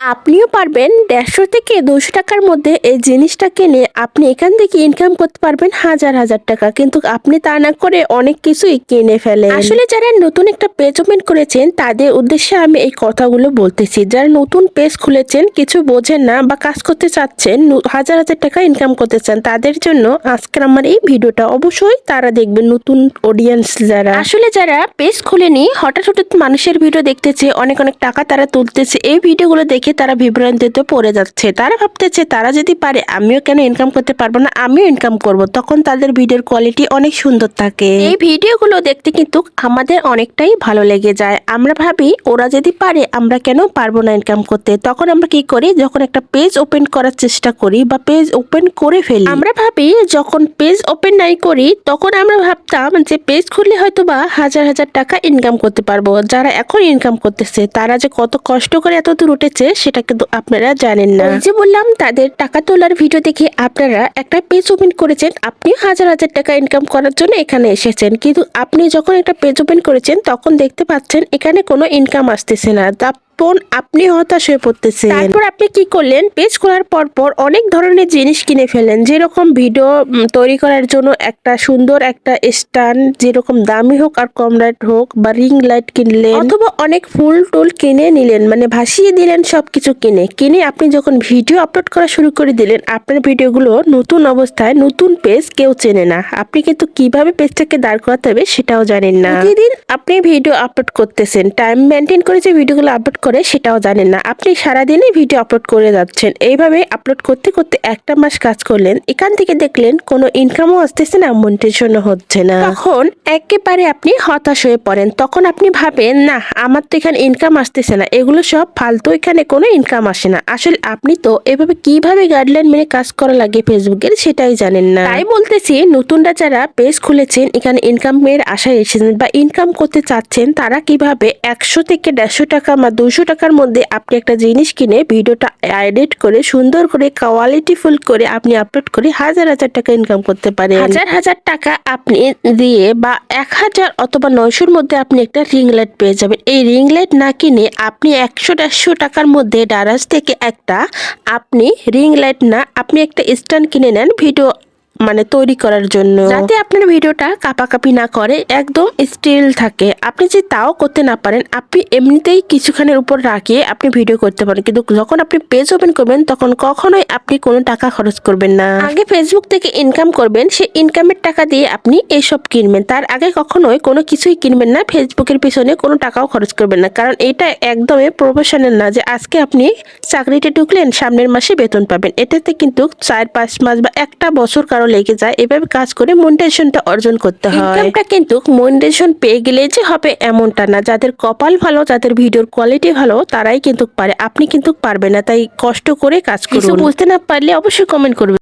আপনিও পারবেন দেড়শো থেকে দুশো টাকার মধ্যে এই জিনিসটা কিনে আপনি এখান থেকে ইনকাম করতে পারবেন হাজার হাজার টাকা। কিন্তু আপনি তা না করে অনেক কিছুই কিনে ফেলেন। আসলে যারা নতুন একটা পেজ ওপেন করেছেন, তাদের উদ্দেশ্যে আমি এই কথাগুলো বলতেছি। যারা নতুন পেজ খুলেছেন, কিছু বোঝেন না বা কাজ করতে চাচ্ছেন হাজার হাজার টাকা ইনকাম করতে চান, তাদের জন্য আজকের আমার এই ভিডিওটা অবশ্যই তারা দেখবেন নতুন অডিয়েন্স যারা। আসলে যারা পেজ খুলেনি, হঠাৎ হঠাৎ মানুষের ভিডিও দেখতেছে, অনেক অনেক টাকা তারা তুলতেছে, এই ভিডিওগুলো দেখে তারা বিভ্রান্তিতে পড়ে যাচ্ছে। তারা ভাবতেছে, তারা যদি পারে, আমিও কেন ইনকাম করতে পারব না? আমিও ইনকাম করব। তখন তাদের ভিডিওর কোয়ালিটি অনেক সুন্দর থাকে। এই ভিডিওগুলো দেখতে কিন্তু আমাদের অনেকটাই ভালো লেগে যায়। আমরা ভাবি, ওরা যদি পারে, আমরা কেন পারব না ইনকাম করতে? তখন আমরা কি করি? যখন একটা পেজ ওপেন করার চেষ্টা করি বা পেজ ওপেন করে ফেলি। আমরা ভাবি, যখন পেজ ওপেন নাই করি, তখন আমরা ভাবতাম যে পেজ খুললে হয়তো বা হাজার হাজার টাকা ইনকাম করতে পারব। যারা এখন ইনকাম করতেছে, তারা যে কত কষ্ট করে এত দূর উঠেছে সেটা কিন্তু আপনারা জানেন না। যে বললাম, তাদের টাকা তোলার ভিডিও দেখে আপনারা একটা পেজ ওপেন করেছেন। আপনি হাজার হাজার টাকা ইনকাম করার জন্য এখানে এসেছেন। কিন্তু আপনি যখন একটা পেজ ওপেন করেছেন, তখন দেখতে পাচ্ছেন এখানে কোনো ইনকাম আসতেছে না। তখন আপনি হতাশ হয়ে পড়তেছেন। তারপর আপনি কি করলেন? পেজ খোলার পর পর অনেক ধরনের জিনিস কিনে ফেলেন যেরকম ভিডিও তৈরি করার জন্য একটা সুন্দর একটা স্ট্যান্ড যেরকম দামি হোক আর কম লাইট হোক বা রিং লাইট কিনলেন। অথবা অনেক ফুল টুল কিনে নিলেন মানে ভাসিয়ে দিলেন সবকিছু কিনে। কিনে আপনি যখন ভিডিও আপলোড করা শুরু করে দিলেন আপনার ভিডিওগুলো নতুন অবস্থায় নতুন পেজ কেউ চেনে না। আপনি কিন্তু কীভাবে পেজটাকে দাঁড় করাতে হবে সেটাও জানেন না। প্রতিদিন আপনি ভিডিও আপলোড করতেছেন। টাইম মেনটেন করে যে ভিডিওগুলো আপলোড করে সেটাও জানেন না। আপনি সারাদিনই ভিডিও আপলোড করে যাচ্ছেন। এইভাবে আপলোড করতে করতে একটা মাস কাজ করলেন, এখান থেকে দেখলেন কোনো ইনকামও আসতেছে না মনিটাইজেশনও হচ্ছে না। তখন একেবারে আপনি হতাশ হয়ে পড়েন। তখন আপনি ভাবেন, না, আমার তো এখানে ইনকাম আসতেছে না। এগুলো সব ফালতু, এখানে কোনো ইনকাম আসে না। আসলে আপনি তো এভাবে কীভাবে গাইডলাইন মেনে কাজ করা লাগে ফেসবুকের, সেটাই জানেন না। তাই বলতেছি, নতুনরা যারা পেজ খুলেছেন, এখানে ইনকামের আশায় এসেছেন বা ইনকাম করতে চাচ্ছেন, তারা কীভাবে একশো থেকে দেড়শো টাকা বা দুশো টাকার মধ্যে আপনি একটা জিনিস কিনে ভিডিওটা এডিট করে সুন্দর করে কোয়ালিটিফুল করে আপনি আপলোড করে হাজার হাজার টাকা ইনকাম করতে পারেন। হাজার হাজার টাকা আপনি দিয়ে বা এক হাজার অথবা নয়শোর মধ্যে আপনি একটা রিং লাইট পেয়ে যাবেন। এই রিং লাইট না কিনে আপনি একশো দেড়শো টাকার মধ্যে ডারাজ থেকে একটা আপনি রিং লাইট না, আপনি একটা স্ট্যান্ড কিনে নেন ভিডিও মানে তৈরি করার জন্য। যাতে আপনার ভিডিওটা কাপাকাপি না করে একদম স্টিল থাকে। আপনি যে তাও করতে না পারেন আপনি এমনিতেই কিছুখানের উপর রাখিয়ে আপনি ভিডিও করতে পারেন। কিন্তু যখন আপনি পেজ ওপেন করবেন তখন কখনোই আপনি কোনো টাকা খরচ করবেন না। আগে ফেসবুক থেকে ইনকাম করবেন সেই ইনকামের টাকা দিয়ে আপনি এইসব কিনবেন। তার আগে কখনোই কোনো কিছুই কিনবেন না ফেসবুকের পিছনে কোনো টাকাও খরচ করবেন না। কারণ এটা একদমই প্রফেশনাল না যে আজকে আপনি চাকরিতে ঢুকলেন সামনের মাসে বেতন পাবেন। এটাতে কিন্তু চার পাঁচ মাস বা একটা বছর কারও লেগে যায় এভাবে কাজ করে মনিটাইজেশনটা অর্জন করতে হয়। ইনকামটা কিন্তু মনিটাইজেশন পেয়ে গেলে যে হবে এমনটা না। যাদের কপাল ভালো যাদের ভিডিওর কোয়ালিটি ভালো তারাই কিন্তু পারে। আপনি কিন্তু পারবে না তাই কষ্ট করে কাজ করুন। বুঝতে না পারলে অবশ্যই কমেন্ট করবেন